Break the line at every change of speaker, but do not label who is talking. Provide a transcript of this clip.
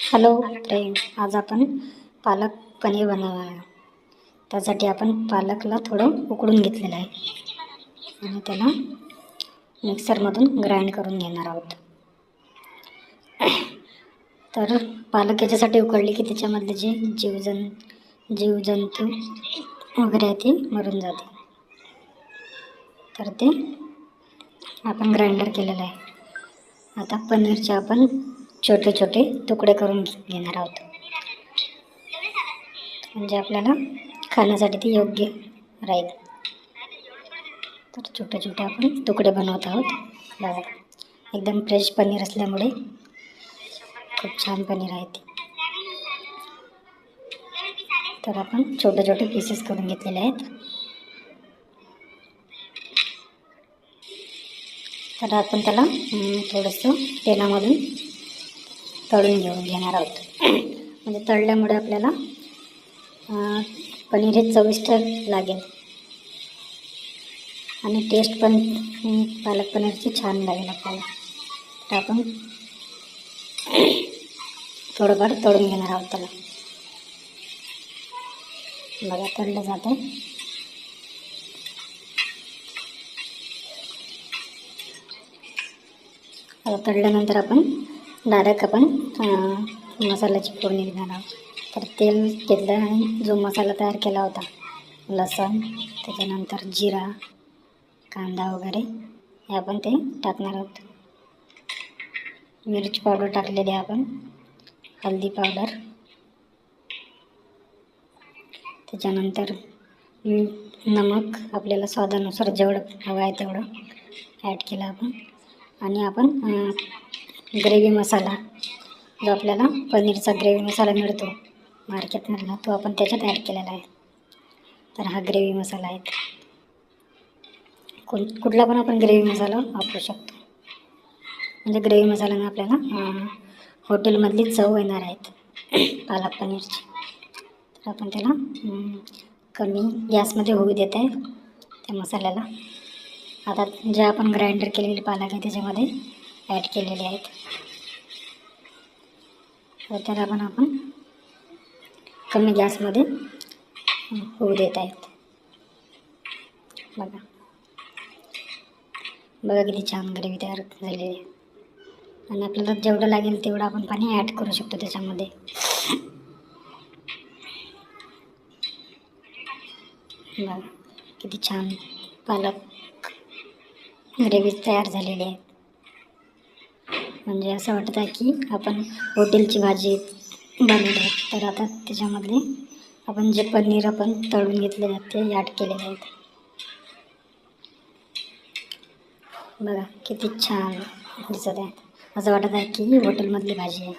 Hello friend आज आपण पालक पनीर बनवणार आहे त्यासाठी आपण पालकला थोडं उकडून घेतलेलं आहे. आणि त्याला मिक्सरमधून ग्राइंड करून घेणार आहोत. तर पालक याच्यासाठी उकडली की त्याच्यामधले जे जीवजन जीवजंतू वगैरे आहे ते मरून जाते. तर ते आपण ग्राइंडर केलेलं आहे. आता पनीरचे आपण छोटे छोटे तुकडे करून घेणार आहोत. म्हणजे आपल्याला खाण्यासाठी ते योग्य राहील. तर छोटे छोटे आपण तुकडे बनवत आहोत. बघा एकदम फ्रेश पनीर असल्यामुळे खूप छान पनीर आहे ते. तर आपण छोटे छोटे पीसेस करून घेतलेले आहेत. तर आपण त्याला थोडंसं तेलामधून तळून घेऊन घेणार आहोत. म्हणजे तळल्यामुळे आपल्याला पनीर हे चविष्ट लागेल. आणि टेस्ट पण पालक पनीरची छान लागेल आपल्याला. तर आपण थोडंफार तळून घेणार आहोत त्याला. बघा तळलं जात आहे तळल्यानंतर आपण डायरेक्ट आपण मसाल्याची फोडणी देणार. आहोत तर तेल घेतलं आणि जो मसाला तयार केला होता लसण त्याच्यानंतर जिरा कांदा वगैरे हे आपण ते टाकणार आहोत. मिरची पावडर टाकलेली आहे आपण हल्दी पावडर. त्याच्यानंतर नमक आपल्याला स्वादानुसार जेवढं हवं आहे तेवढं ॲड केलं आपण. आणि आपण ग्रेव्ही मसाला जो आपल्याला पनीरचा ग्रेव्ही मसाला मिळतो मार्केटमधला तो आपण त्याच्यात ॲड केलेला आहे. तर हा ग्रेव्ही मसाला आहे. कोण कुठला पण आपण ग्रेव्ही मसाला वापरू शकतो. म्हणजे ग्रेव्ही मसाल्यानं आपल्याला हॉटेलमधली चव येणार आहेत. पालक पनीरची. तर आपण त्याला कमी गॅसमध्ये होऊ देत आहे. त्या मसाल्याला. आता जे आपण ग्राइंडर केलेली पालक आहे त्याच्यामध्ये ॲड केलेले आहेत. तर त्याला पण आपण कमी गॅसमध्ये होऊ देत आहेत. बघा. बघा किती छान ग्रेव्ही तयार झालेली आहे. आणि आपल्याला जेवढं लागेल तेवढं आपण पाणी ॲड करू शकतो त्याच्यामध्ये. बघा किती छान पालक ग्रेव्ही तयार झालेली आहे. म्हणजे असं वाटत आहे की आपण हॉटेलची भाजी बनवली आहे. तर आता त्याच्यामधले आपण जे पनीर आपण तळून घेतलेले आहेत ते ॲड केलेले आहेत. बघा किती छान दिसत आहे. असं वाटत आहे की हॉटेलमधली भाजी आहे.